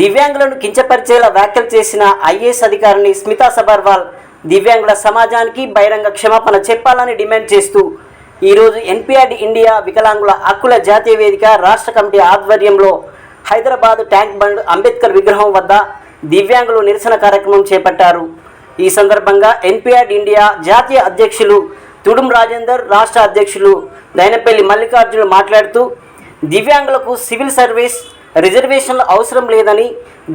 దివ్యాంగులను కించపరిచేలా వ్యాఖ్యలు చేసిన ఐఏఎస్ అధికారిని స్మితా సబర్వాల్ దివ్యాంగుల సమాజానికి బహిరంగ క్షమాపణ చెప్పాలని డిమాండ్ చేస్తూ ఈరోజు ఎన్పిఆర్డి ఇండియా వికలాంగుల హక్కుల జాతీయ వేదిక రాష్ట్ర కమిటీ ఆధ్వర్యంలో హైదరాబాద్ ట్యాంక్ బండ్ అంబేద్కర్ విగ్రహం వద్ద దివ్యాంగులు నిరసన కార్యక్రమం చేపట్టారు. ఈ సందర్భంగా ఎన్పిఆర్డి ఇండియా జాతీయ అధ్యక్షులు తుడుం రాజేందర్ రాష్ట్ర అధ్యక్షులు దైనపల్లి మల్లికార్జునులు మాట్లాడుతూ దివ్యాంగులకు సివిల్ సర్వీస్ రిజర్వేషన్లు అవసరం లేదని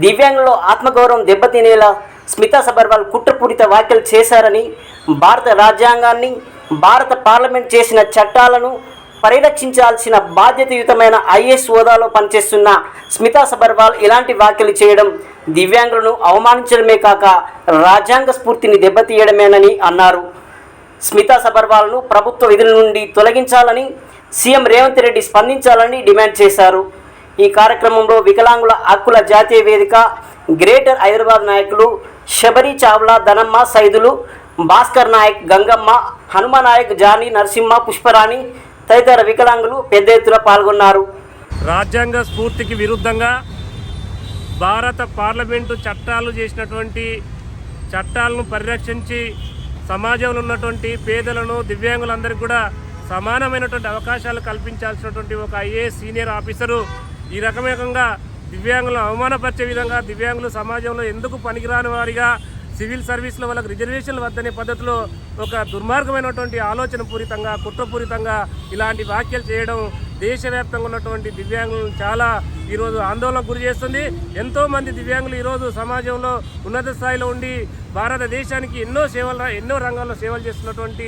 దివ్యాంగుల ఆత్మగౌరవం దెబ్బతినేలా స్మితా సబర్వాల్ కుట్రపూరిత వ్యాఖ్యలు చేశారని భారత రాజ్యాంగాన్ని భారత పార్లమెంట్ చేసిన చట్టాలను పరిరక్షించాల్సిన బాధ్యతయుతమైన ఐఏఎస్ హోదాలో పనిచేస్తున్న స్మితా సబర్వాల్ ఇలాంటి వ్యాఖ్యలు చేయడం దివ్యాంగులను అవమానించడమే కాక రాజ్యాంగ స్ఫూర్తిని దెబ్బతీయడమేనని అన్నారు. స్మితా సబర్వాల్ను ప్రభుత్వ విధుల నుండి తొలగించాలని సీఎం రేవంత్ రెడ్డి స్పందించాలని డిమాండ్ చేశారు. ఈ కార్యక్రమంలో వికలాంగుల హక్కుల జాతీయ వేదిక గ్రేటర్ హైదరాబాద్ నాయకులు శబరి చావ్లా ధనమ్మ సైదులు భాస్కర్ నాయక్ గంగమ్మ హనుమ నాయక్ జానీ నరసింహ పుష్పరాణి తదితర వికలాంగులు పెద్ద ఎత్తున పాల్గొన్నారు. రాజ్యాంగ స్ఫూర్తికి విరుద్ధంగా భారత పార్లమెంటు చట్టాలు చేసినటువంటి చట్టాలను పరిరక్షించి సమాజంలో ఉన్నటువంటి పేదలను దివ్యాంగులందరికీ కూడా సమానమైనటువంటి అవకాశాలు కల్పించాల్సినటువంటి ఒక ఐఏఎస్ సీనియర్ ఆఫీసరు ఈ రకమేకంగా దివ్యాంగులను అవమానపరిచే విధంగా దివ్యాంగులు సమాజంలో ఎందుకు పనికిరాని వారిగా సివిల్ సర్వీస్ల వాళ్ళకి రిజర్వేషన్లు వద్దనే పద్ధతిలో ఒక దుర్మార్గమైనటువంటి ఆలోచన పూరితంగా కుట్రపూరితంగా ఇలాంటి వ్యాఖ్యలు చేయడం దేశవ్యాప్తంగా ఉన్నటువంటి దివ్యాంగులను చాలా ఈరోజు ఆందోళనకు గురి చేస్తుంది. ఎంతోమంది దివ్యాంగులు ఈరోజు సమాజంలో ఉన్నత స్థాయిలో ఉండి భారతదేశానికి ఎన్నో సేవలు ఎన్నో రంగాల్లో సేవలు చేస్తున్నటువంటి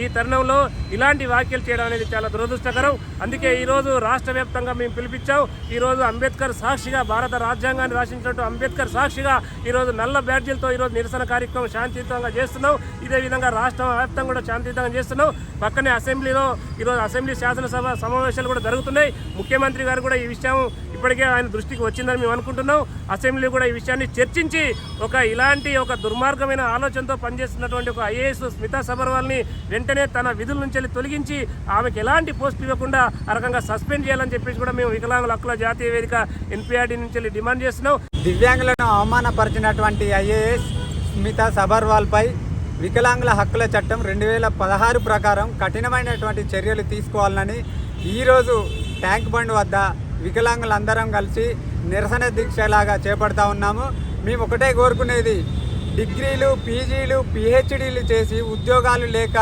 ఈ తరుణంలో ఇలాంటి వ్యాఖ్యలు చేయడం అనేది చాలా దురదృష్టకరం. అందుకే ఈరోజు రాష్ట్ర వ్యాప్తంగా మేము పిలిపించాం. ఈరోజు అంబేద్కర్ సాక్షిగా భారత రాజ్యాంగాన్ని రాసించినట్టు అంబేద్కర్ సాక్షిగా ఈరోజు నల్ల బ్యాడ్జీలతో ఈరోజు నిరసన కార్యక్రమం శాంతియుతంగా చేస్తున్నాం. ఇదే విధంగా రాష్ట్ర వ్యాప్తంగా కూడా శాంతియుతంగా చేస్తున్నాం. పక్కనే అసెంబ్లీలో ఈరోజు అసెంబ్లీ శాసనసభ సమావేశాలు కూడా జరుగుతున్నాయి. ముఖ్యమంత్రి గారు కూడా ఈ విషయం ఇప్పటికే ఆయన దృష్టికి వచ్చిందని మేము అనుకుంటున్నాం. అసెంబ్లీ కూడా ఈ విషయాన్ని చర్చించి ఒక ఇలాంటి ఒక దుర్మార్గమైన ఆలోచనతో పనిచేస్తున్నటువంటి ఒక ఐఏఎస్ స్మితా సబర్వాల్ని వెంటనే తన విధుల నుంచి వెళ్ళి తొలగించి ఆమెకు ఎలాంటి పోస్ట్ ఇవ్వకుండా ఆ రకంగా సస్పెండ్ చేయాలని చెప్పేసి కూడా మేము వికలాంగుల హక్కుల జాతీయ వేదిక ఎన్పిఆర్డి నుంచి వెళ్ళి డిమాండ్ చేస్తున్నాం. దివ్యాంగులను అవమానపరిచినటువంటి ఐఏఎస్ స్మితా సబర్వాల్పై వికలాంగుల హక్కుల చట్టం రెండు వేల పదహారు ప్రకారం కఠినమైనటువంటి చర్యలు తీసుకోవాలని ఈరోజు ట్యాంక్ బండ్ వద్ద వికలాంగులందరం కలిసి నిరసన దీక్షలాగా చేపడతా ఉన్నాము. మేము ఒకటే కోరుకునేది డిగ్రీలు పీజీలు పిహెచ్డీలు చేసి ఉద్యోగాలు లేక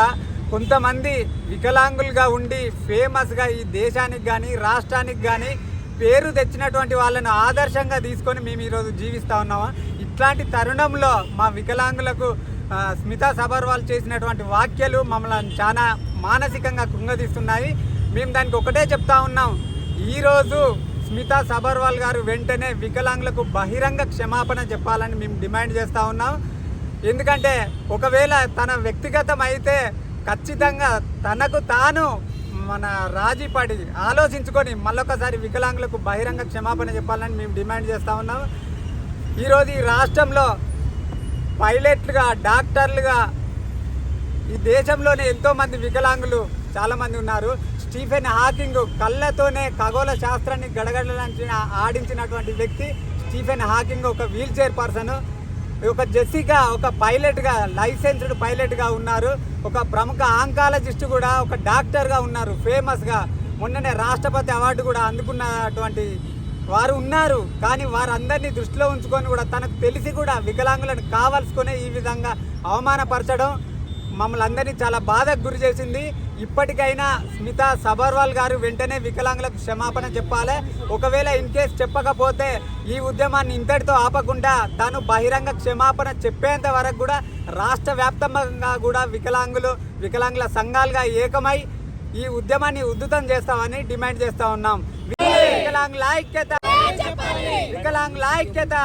కొంతమంది వికలాంగులుగా ఉండి ఫేమస్గా ఈ దేశానికి కానీ రాష్ట్రానికి కానీ పేరు తెచ్చినటువంటి వాళ్ళను ఆదర్శంగా తీసుకొని మేము ఈరోజు జీవిస్తూ ఉన్నాము. ఇట్లాంటి తరుణంలో మా వికలాంగులకు స్మిత స్మితా సబర్వాల్ చేసినటువంటి వాక్యాలు మమ్మల్ని చాలా మానసికంగా కృంగదీస్తున్నాయి. మేము దానికి ఒకటే చెప్తా ఉన్నాం. ఈరోజు స్మితా సబర్వాల్ గారు వెంటనే వికలాంగులకు బహిరంగ క్షమాపణ చెప్పాలని మేము డిమాండ్ చేస్తూ ఉన్నాం. ఎందుకంటే ఒకవేళ తన వ్యక్తిగతం అయితే ఖచ్చితంగా తనకు తాను మన రాజీపడి ఆలోచించుకొని మళ్ళొకసారి వికలాంగులకు బహిరంగ క్షమాపణ చెప్పాలని మేము డిమాండ్ చేస్తూ ఉన్నాం. ఈరోజు ఈ రాష్ట్రంలో పైలట్లుగా డాక్టర్లుగా ఈ దేశంలోనే ఎంతోమంది వికలాంగులు చాలామంది ఉన్నారు. స్టీఫెన్ హాకింగ్ కళ్ళతోనే ఖగోళ శాస్త్రాన్ని గడగడలాంచిన ఆడించినటువంటి వ్యక్తి స్టీఫెన్ హాకింగ్ ఒక వీల్ చైర్ పర్సన్. ఒక జెస్సీగా ఒక పైలట్గా లైసెన్స్డ్ పైలట్గా ఉన్నారు. ఒక ప్రముఖ ఆంకాలజిస్ట్ కూడా ఒక డాక్టర్గా ఉన్నారు ఫేమస్గా. మొన్ననే రాష్ట్రపతి అవార్డు కూడా అందుకున్నటువంటి వారు ఉన్నారు. కానీ వారందరినీ దృష్టిలో ఉంచుకొని కూడా తనకు తెలిసి కూడా వికలాంగులను కావాల్సుకునే ఈ విధంగా అవమానపరచడం మమ్మల్ని అందరినీ చాలా బాధకు గురి చేసింది. ఇప్పటికైనా స్మిత సబర్వాల్ గారు వెంటనే వికలాంగులకు క్షమాపణ చెప్పాలి. ఒకవేళ ఇన్ కేస్ చెప్పకపోతే ఈ ఉద్యమాన్ని ఇంతటితో ఆపకుండా తాను బహిరంగ క్షమాపణ చెప్పేంత వరకు కూడా రాష్ట్ర వ్యాప్తంగా కూడా వికలాంగులు వికలాంగుల సంఘాలుగా ఏకమై ఈ ఉద్యమాన్ని ఉద్ధృతం చేస్తామని డిమాండ్ చేస్తా ఉన్నాం. వికలాంగుల ఐక్యత వికలాంగుల ఐక్యత.